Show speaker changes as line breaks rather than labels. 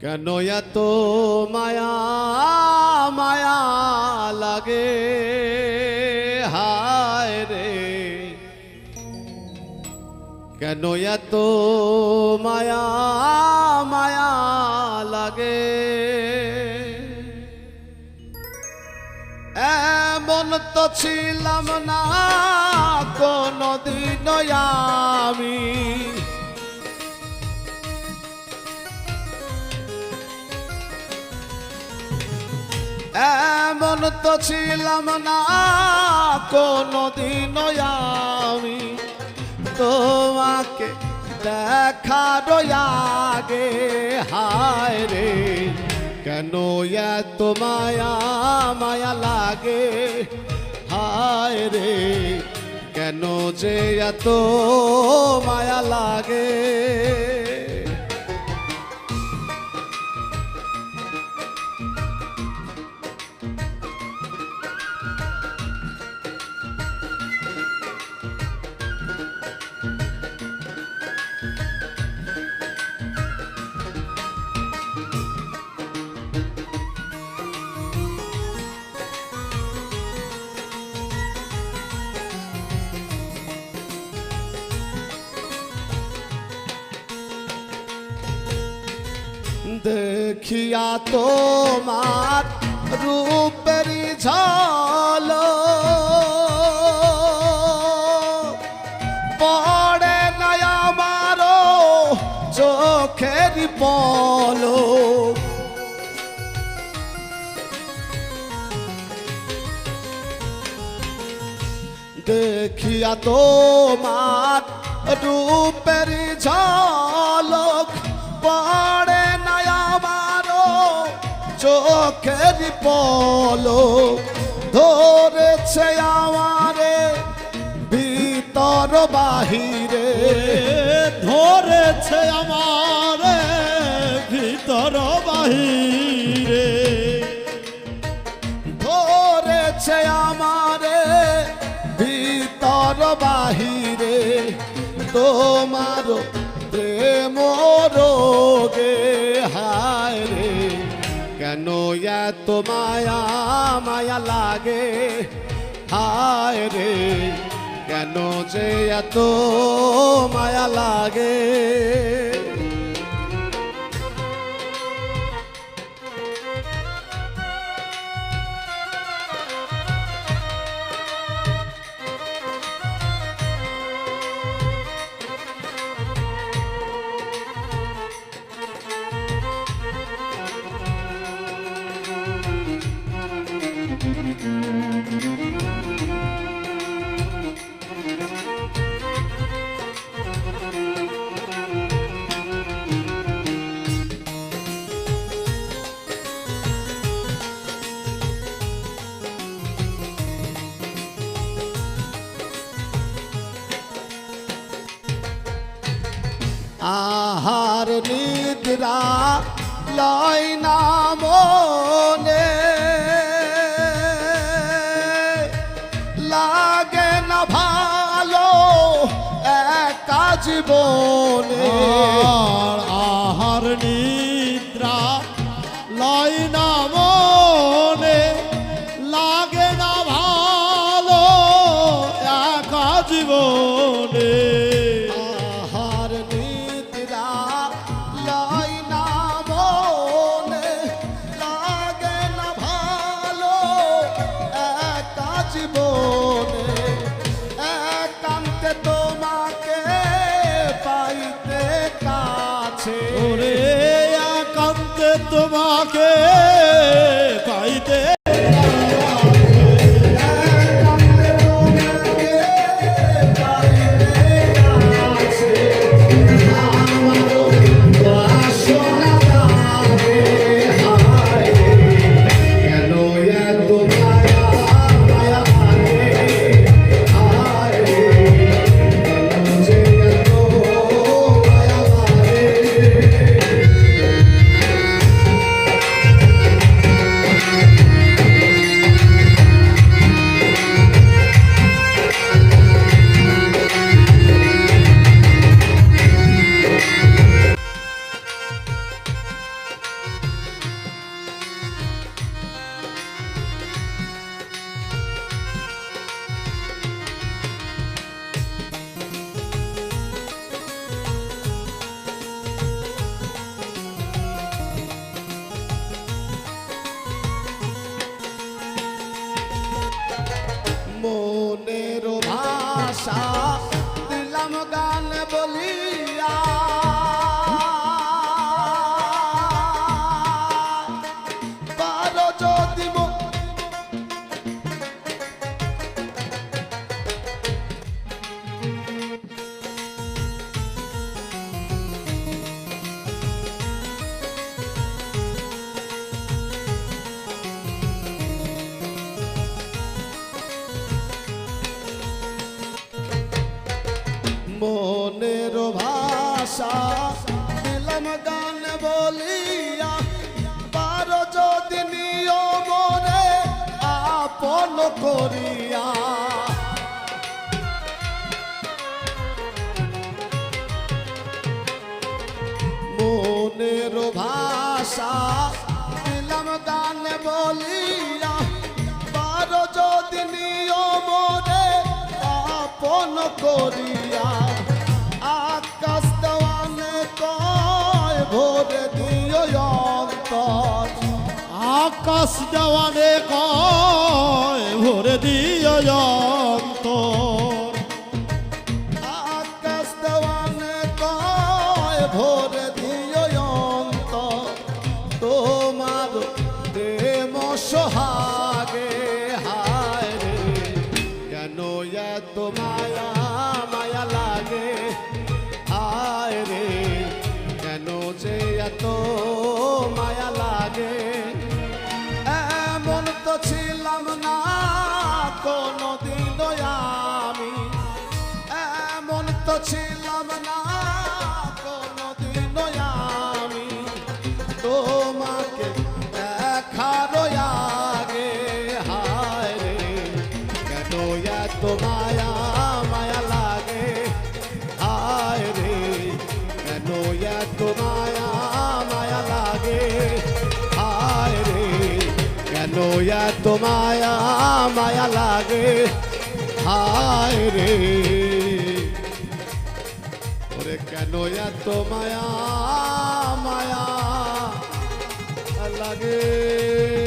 কেন এত মায়া মায়া লাগে? হায় রে। কেন এত মায়া মায়া লাগে? এমন তো ছিলাম না কোনদিন আমি এমন তো ছিলাম না কোনদিন আমি তোমাকে দেখার আগে। হায় রে, কেন এত মায়া মায়া লাগে? হায় রে, কেন যে এত মায়া লাগে? দেখিয়া তোমার রূপের ঝল। পড়ে নাই আমারও চোখের পলো। দেখিয়া তোমার রূপের ঝলক চোখের পলো ধরেছে আমারে ভিতর বাহিরে।
ধরেছে আমার ভিতর বাহিরে।
ধরেছে আমারে ভিতর বাহিরে। তোমার প্রেম কেন এত মায়া মায়া লাগে? হায় রে কেন যে এত মায়া লাগে? আহার নিদ্রা লয় না মনে। লাগে না ভালো একা জীবনে। তোমাকে ভাষা মনের ভাষা দিলাম গান বলিয়া। পারো যদি নিয়মরে আপন করিয়া। মনের ভাষা দিলাম গান বলিয়া। পারো যদি নিয়মরে আপন করিয়া। আকাশ দেওয়ানে কয়, ভরে অন্তর।
আকাশ দেওয়ানে কয়, ভোরে অন্তর।
তোমার প্রেম সোহাগে, হায় রে, কেন এত মায়া মায়া লাগে? হায় রে, কেন যে এত মায়া ছিলাম না কোনো দিন আমি এমন তো ছিলাম না কোনো দিন আমি তোমাকে দেখার আগে, হায় রে, কেন এত মায়া মায়া লাগে? হায় রে, কেন এত মায়া? কেন এত মায়া মায়া লাগে। হায় রে। ওরে কেন এত মায়া মায়া লাগে?